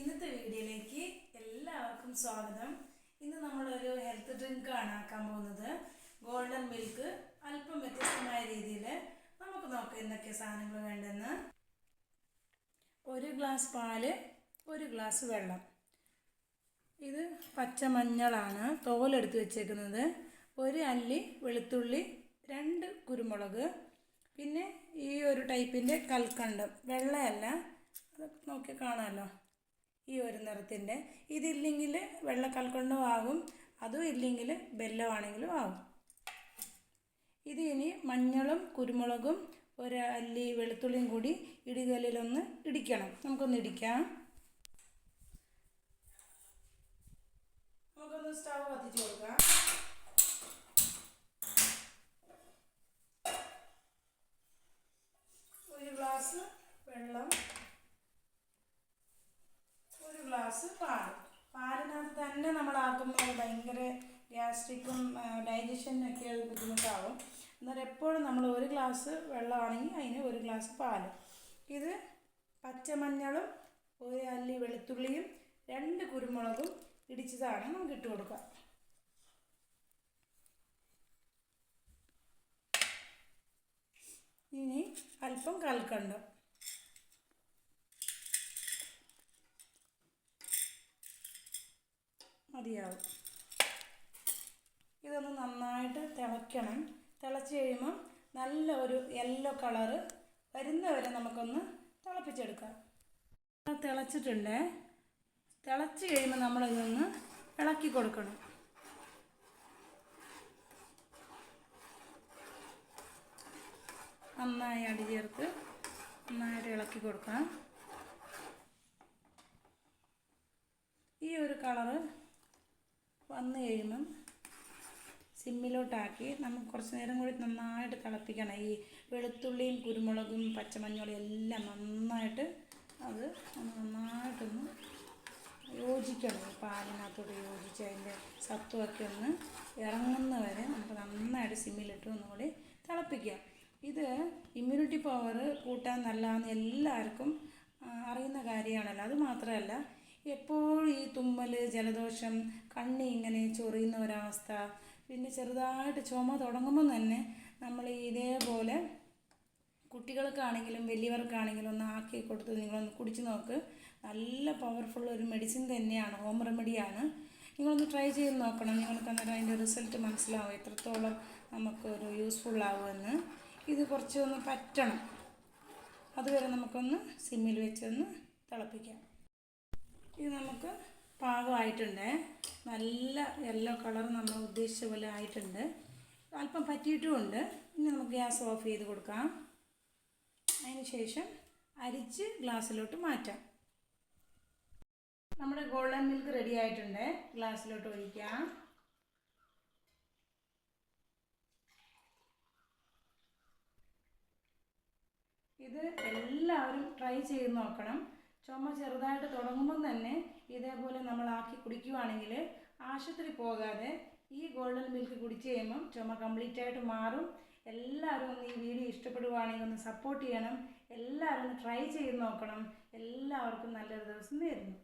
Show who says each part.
Speaker 1: ഇന്നത്തെ വീഡിയോയിലേക്ക് എല്ലാവർക്കും സ്വാഗതം. ഇന്ന് നമ്മളൊരു ഹെൽത്ത് ഡ്രിങ്ക് ആണ് ആക്കാൻ പോകുന്നത്. ഗോൾഡൻ മിൽക്ക് അല്പം വ്യത്യസ്തമായ രീതിയിൽ നമുക്ക് നോക്കാം എന്തൊക്കെ സാധനങ്ങൾ വേണ്ടെന്ന്. ഒരു ഗ്ലാസ് പാൽ ഒരു ഗ്ലാസ് വെള്ളം. ഇത് പച്ചമഞ്ഞളാണ് തോലെടുത്ത് വെച്ചേക്കുന്നത്. ഒരു അല്ലി വെളുത്തുള്ളി രണ്ട് കുരുമുളക്. പിന്നെ ഈ ഒരു ടൈപ്പിന്റെ കൽക്കണ്ടം. വെള്ളയല്ല. നോക്കി കാണാമല്ലോ. ഈ ഒരു നിറത്തിന്റെ. ഇതില്ലെങ്കിൽ വെള്ള കൽക്കൊണ്ടും ആകും അതും ഇല്ലെങ്കിൽ ബെല്ലമാണെങ്കിലും ആകും. ഇത് ഇനി മഞ്ഞളും കുരുമുളകും ഒരു അല്ലി വെളുത്തുള്ളിയും കൂടി ഇടികല്ലിലൊന്ന് ഇടിക്കണം. നമുക്കൊന്ന് ഇടിക്കാം. നമുക്കൊന്ന് സ്റ്റവ് കത്തിച്ച് കൊടുക്കാം. ഒരു ഗ്ലാസ് വെള്ളം ഗ്ലാസ് പാൽ പാലിനകത്ത് തന്നെ നമ്മളാക്കുമ്പോൾ ഭയങ്കര ഗ്യാസ്ട്രിക്കും ഡൈജഷനൊക്കെ അത് ബുദ്ധിമുട്ടാവും. അന്നേരം എപ്പോഴും നമ്മൾ ഒരു ഗ്ലാസ് വെള്ളമാണെങ്കിൽ അതിന് ഒരു ഗ്ലാസ് പാൽ ഇത് പച്ചമഞ്ഞളും ഒരു അല്ലി വെളുത്തുള്ളിയും രണ്ട് കുരുമുളകും ഇടിച്ചതാണ് നമുക്ക് ഇട്ട് കൊടുക്കാം ഇനി അല്പം കൽക്കണ്ടം. മതിയാവും. ഇതൊന്ന് നന്നായിട്ട് തിളയ്ക്കണം. തിളച്ച് കഴിയുമ്പം നല്ല ഒരു യെല്ലോ കളറ് വരുന്നവരെ നമുക്കൊന്ന് തിളപ്പിച്ചെടുക്കാം. തിളച്ചിട്ടുണ്ട്. തിളച്ച് കഴിയുമ്പോൾ നമ്മളിതൊന്ന് ഇളക്കി കൊടുക്കണം. നന്നായി അടി ചേർത്ത് നന്നായിട്ട് ഇളക്കി കൊടുക്കാം ഈ ഒരു കളറ് വന്നു കഴിയുമ്പം സിമ്മിലോട്ടാക്കി നമുക്ക് കുറച്ച് നേരം കൂടി നന്നായിട്ട് തിളപ്പിക്കണം. ഈ വെളുത്തുള്ളിയും കുരുമുളകും പച്ചമഞ്ഞളും എല്ലാം നന്നായിട്ട് അത് നന്നായിട്ടൊന്ന് യോജിക്കണം. പാലിനകത്തോട് യോജിച്ച് അതിന്റെ സത്വമൊക്കെ ഒന്ന് ഇറങ്ങുന്ന വരെ നമുക്ക് നന്നായിട്ട് സിമ്മിലിട്ട് ഒന്നുകൂടി തിളപ്പിക്കുക ഇത് ഇമ്മ്യൂണിറ്റി പവർ കൂട്ടാൻ നല്ലതെന്ന് എല്ലാവർക്കും അറിയുന്ന കാര്യമാണല്ലോ. അത് മാത്രമല്ല എപ്പോഴും ഈ തുമ്മൽ ജലദോഷം കണ്ണി ഇങ്ങനെ ചൊറിയുന്ന ഒരവസ്ഥ പിന്നെ ചെറുതായിട്ട് ചുമ തുടങ്ങുമ്പോൾ തന്നെ നമ്മൾ ഇതേപോലെ കുട്ടികൾക്കാണെങ്കിലും വലിയവർക്കാണെങ്കിലും ഒന്ന് ആക്കി കൊടുത്ത് നിങ്ങളൊന്ന് കുടിച്ച് നോക്ക്. നല്ല പവർഫുൾ ഒരു മെഡിസിൻ തന്നെയാണ് ഹോം റെമഡിയാണ് നിങ്ങളൊന്ന് ട്രൈ ചെയ്ത് നോക്കണം. നിങ്ങൾക്ക് അന്നേരം അതിന്റെ റിസൾട്ട് മനസ്സിലാവും എത്രത്തോളം നമുക്കൊരു യൂസ്ഫുൾ ആവുമെന്ന്. ഇത് കുറച്ചൊന്ന് പറ്റണം. അതുവരെ നമുക്കൊന്ന് സിമ്മിൽ വെച്ചൊന്ന് തിളപ്പിക്കാം. ഇത് നമുക്ക് പാകമായിട്ടുണ്ട്. നല്ല യെല്ലോ കളർ നമ്മൾ ഉദ്ദേശിച്ച പോലെ ആയിട്ടുണ്ട്. അല്പം പറ്റിയിട്ടുമുണ്ട് ഇനി നമുക്ക് ഗ്യാസ് ഓഫ് ചെയ്ത് കൊടുക്കാം. അതിന് ശേഷം അരിച്ച് ഗ്ലാസ്സിലോട്ട് മാറ്റാം. നമ്മുടെ ഗോൾഡൻ മിൽക്ക് റെഡി ആയിട്ടുണ്ട്. ഗ്ലാസ്സിലോട്ട് ഒഴിക്കാം. ഇത് എല്ലാവരും ട്രൈ ചെയ്ത് നോക്കണം. ചുമ ചെറുതായിട്ട് തുടങ്ങുമ്പം തന്നെ ഇതേപോലെ നമ്മൾ ആക്കി കുടിക്കുവാണെങ്കിൽ ആശുപത്രി പോകാതെ ഈ ഗോൾഡൻ മിൽക്ക് കുടിച്ച് കഴിയുമ്പം ചുമ കംപ്ലീറ്റ് ആയിട്ട് മാറും. എല്ലാവരും ഒന്ന് ഈ വീഡിയോ ഇഷ്ടപ്പെടുവാണെങ്കിൽ ഒന്ന് സപ്പോർട്ട് ചെയ്യണം. എല്ലാവരും ഒന്ന് ട്രൈ ചെയ്ത് നോക്കണം. എല്ലാവർക്കും നല്ലൊരു ദിവസം നേരുന്നു.